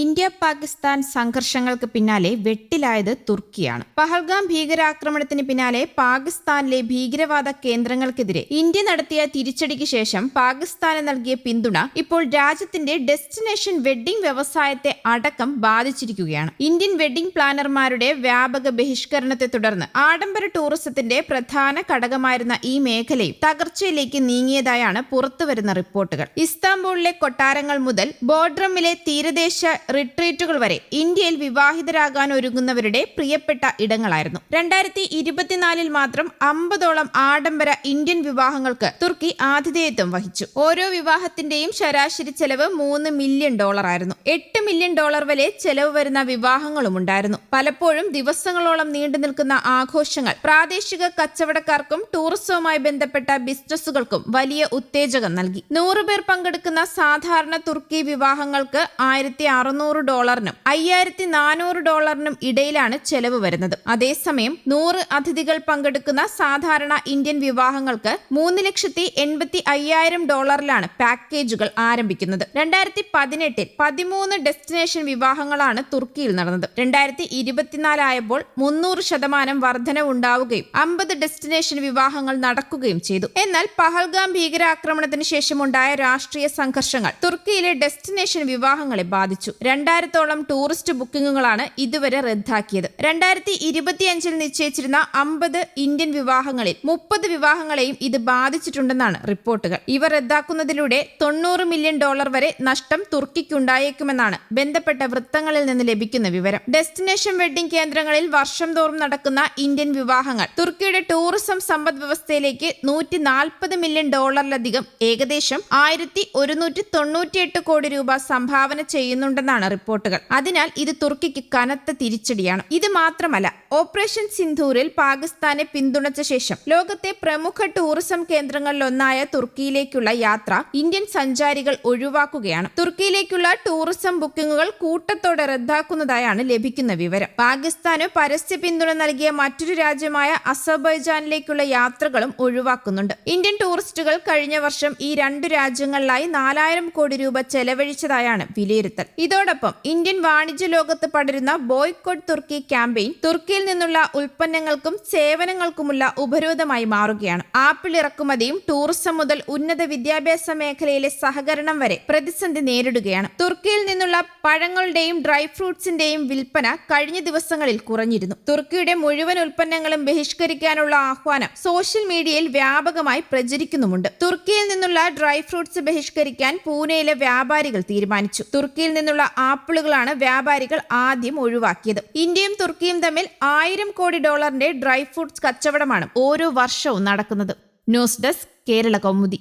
India Pakistan സംഘർഷങ്ങൾക്ക് പിന്നാലെ വെട്ടിലായത് തുർക്കിയാണ്. പഹൽഗാം ഭീകരാക്രമണത്തിന് പിന്നാലെ പാകിസ്ഥാനിലെ ഭീകരവാദ കേന്ദ്രങ്ങൾക്കെതിരെ ഇന്ത്യ നടത്തിയ തിരിച്ചടിക്ക് ശേഷം പാകിസ്ഥാന് നൽകിയ പിന്തുണ ഇപ്പോൾ രാജ്യത്തിന്റെ ഡെസ്റ്റിനേഷൻ വെഡ്ഡിംഗ് വ്യവസായത്തെ അടക്കം ബാധിച്ചിരിക്കുകയാണ്. ഇന്ത്യൻ വെഡ്ഡിംഗ് പ്ലാനർമാരുടെ വ്യാപക ബഹിഷ്കരണത്തെ തുടർന്ന് ആഡംബര ടൂറിസത്തിന്റെ പ്രധാന ഘടകമായിരുന്ന ഈ മേഖലയും തകർച്ചയിലേക്ക് നീങ്ങിയതായാണ് പുറത്തുവരുന്ന റിപ്പോർട്ടുകൾ. ഇസ്താംബൂളിലെ കൊട്ടാരങ്ങൾ മുതൽ ബോർഡ്രമിലെ തീരദേശ റിട്രീറ്റുകൾ വരെ ഇന്ത്യയിൽ വിവാഹിതരാകാൻ ഒരുങ്ങുന്നവരുടെ പ്രിയപ്പെട്ട ഇടങ്ങളായിരുന്നു. രണ്ടായിരത്തി ഇരുപത്തിനാലിൽ മാത്രം അമ്പതോളം ആഡംബര ഇന്ത്യൻ വിവാഹങ്ങൾക്ക് തുർക്കി ആതിഥേയത്വം വഹിച്ചു. ഓരോ വിവാഹത്തിന്റെയും ശരാശരി ചെലവ് മൂന്ന് മില്യൺ ഡോളർ ആയിരുന്നു. എട്ട് മില്യൺ ഡോളർ വരെ ചെലവ് വരുന്ന വിവാഹങ്ങളും ഉണ്ടായിരുന്നു. പലപ്പോഴും ദിവസങ്ങളോളം നീണ്ടു നിൽക്കുന്ന ആഘോഷങ്ങൾ പ്രാദേശിക കച്ചവടക്കാർക്കും ടൂറിസവുമായി ബന്ധപ്പെട്ട ബിസിനസ്സുകൾക്കും വലിയ ഉത്തേജകം നൽകി. നൂറുപേർ പങ്കെടുക്കുന്ന സാധാരണ തുർക്കി വിവാഹങ്ങൾക്ക് ആയിരത്തി അറുന്നൂറ് ഡോളറിനും അയ്യായിരത്തി നാനൂറ് ഡോളറിനും ഇടയിലാണ് ചെലവ് വരുന്നത്. അതേസമയം നൂറ് അതിഥികൾ പങ്കെടുക്കുന്ന സാധാരണ ഇന്ത്യൻ വിവാഹങ്ങൾക്ക് മൂന്ന് ലക്ഷത്തി എൺപത്തി അയ്യായിരം ഡോളറിലാണ് പാക്കേജുകൾ ആരംഭിക്കുന്നത്. രണ്ടായിരത്തി പതിനെട്ടിൽ പതിമൂന്ന് ഡെസ്റ്റിനേഷൻ വിവാഹങ്ങളാണ് തുർക്കിയിൽ നടന്നത്. രണ്ടായിരത്തി ഇരുപത്തിനാലായപ്പോൾ മുന്നൂറ് ശതമാനം വർധനവുണ്ടാവുകയും അമ്പത് ഡെസ്റ്റിനേഷൻ വിവാഹങ്ങൾ നടക്കുകയും ചെയ്തു. എന്നാൽ പഹൽഗാം ഭീകരാക്രമണത്തിന് ശേഷമുണ്ടായ രാഷ്ട്രീയ സംഘർഷങ്ങൾ തുർക്കിയിലെ ഡെസ്റ്റിനേഷൻ വിവാഹങ്ങളെ ബാധിച്ചു. രണ്ടായിരത്തോളം ടൂറിസ്റ്റ് ബുക്കിംഗുകളാണ് ഇതുവരെ റദ്ദാക്കിയത്. രണ്ടായിരത്തി ഇരുപത്തിയഞ്ചിൽ നിശ്ചയിച്ചിരുന്ന അമ്പത് ഇന്ത്യൻ വിവാഹങ്ങളിൽ മുപ്പത് വിവാഹങ്ങളെയും ഇത് ബാധിച്ചിട്ടുണ്ടെന്നാണ് റിപ്പോർട്ടുകൾ. ഇവ റദ്ദാക്കുന്നതിലൂടെ തൊണ്ണൂറ് മില്യൺ ഡോളർ വരെ നഷ്ടം തുർക്കിക്കുണ്ടായേക്കുമെന്നാണ് ബന്ധപ്പെട്ട വൃത്തങ്ങളിൽ നിന്ന് ലഭിക്കുന്ന വിവരം. ഡെസ്റ്റിനേഷൻ വെഡ്ഡിംഗ് കേന്ദ്രങ്ങളിൽ വർഷം തോറും നടക്കുന്ന ഇന്ത്യൻ വിവാഹങ്ങൾ തുർക്കിയുടെ ടൂറിസം സമ്പദ് വ്യവസ്ഥയിലേക്ക് നൂറ്റി നാൽപ്പത് മില്യൺ ഡോളറിലധികം ഏകദേശം ആയിരത്തി ഒരുന്നൂറ്റി തൊണ്ണൂറ്റിയെട്ട് കോടി രൂപ സംഭാവന ചെയ്യുന്നുണ്ടെന്നാണ് റിപ്പോർട്ടുകൾ. അതിനാൽ ഇത് തുർക്കിക്ക് കനത്ത തിരിച്ചടിയാണ്. ഇത് മാത്രമല്ല ഓപ്പറേഷൻ സിന്ധൂരിൽ പാകിസ്ഥാനെ പിന്തുണച്ച ശേഷം ലോകത്തെ പ്രമുഖ ടൂറിസം കേന്ദ്രങ്ങളിലൊന്നായ തുർക്കിയിലേക്കുള്ള യാത്ര ഇന്ത്യൻ സഞ്ചാരികൾ ഒഴിവാക്കുകയാണ്. തുർക്കിയിലേക്കുള്ള ടൂറിസം ബുക്കിംഗുകൾ കൂട്ടത്തോടെ റദ്ദാക്കുന്നതായാണ് ലഭിക്കുന്ന വിവരം. പാകിസ്ഥാന് പരസ്യ പിന്തുണ നൽകിയ മറ്റൊരു രാജ്യമായ അസർബൈജാനിലേക്കുള്ള യാത്രകളും ഒഴിവാക്കുന്നുണ്ട്. ഇന്ത്യൻ ടൂറിസ്റ്റുകൾ കഴിഞ്ഞ വർഷം ഈ രണ്ടു രാജ്യങ്ങളിലായി നാലായിരം കോടി രൂപ ചെലവഴിച്ചതായാണ് വിലയിരുത്തൽ. ഇതോടൊപ്പം ഇന്ത്യൻ വാണിജ്യ ലോകത്ത് പടരുന്ന ബോയ്ക്കോട്ട് തുർക്കി ക്യാമ്പയിൻ തുർക്കിയിൽ നിന്നുള്ള ഉൽപ്പന്നങ്ങൾക്കും സേവനങ്ങൾക്കുമുള്ള ഉപരോധമായി മാറുകയാണ്. ആപ്പിൾ ഇറക്കുമതിയും ടൂറിസം മുതൽ ഉന്നത വിദ്യാഭ്യാസ മേഖലയിലെ സഹകരണം വരെ പ്രതിസന്ധി നേരിടുകയാണ്. തുർക്കിയിൽ നിന്നുള്ള പഴങ്ങളുടെയും ഡ്രൈ ഫ്രൂട്ട്സിന്റെയും വിൽപ്പന കഴിഞ്ഞ ദിവസങ്ങളിൽ കുറഞ്ഞിരുന്നു. തുർക്കിയുടെ മുഴുവൻ ഉൽപ്പന്നങ്ങളും ബഹിഷ്കരിക്കാനുള്ള ആഹ്വാനം സോഷ്യൽ മീഡിയയിൽ വ്യാപകമായി പ്രചരിക്കുന്നുമുണ്ട്. തുർക്കിയിൽ നിന്നുള്ള ഡ്രൈ ഫ്രൂട്ട്സ് ബഹിഷ്കരിക്കാൻ പൂനെയിലെ വ്യാപാരികൾ തീരുമാനിച്ചു. തുർക്കിയിൽ നിന്നുള്ള ആപ്പിളുകളാണ് വ്യാപാരികൾ ആദ്യം ഒഴിവാക്കിയത്. ഇന്ത്യയും തുർക്കിയും തമ്മിൽ ആയിരം കോടി ഡോളറിന്റെ ഡ്രൈ ഫ്രൂട്ട്സ് കച്ചവടമാണ് ഓരോ വർഷവും നടക്കുന്നത്. News desk Kerala Kaumudi.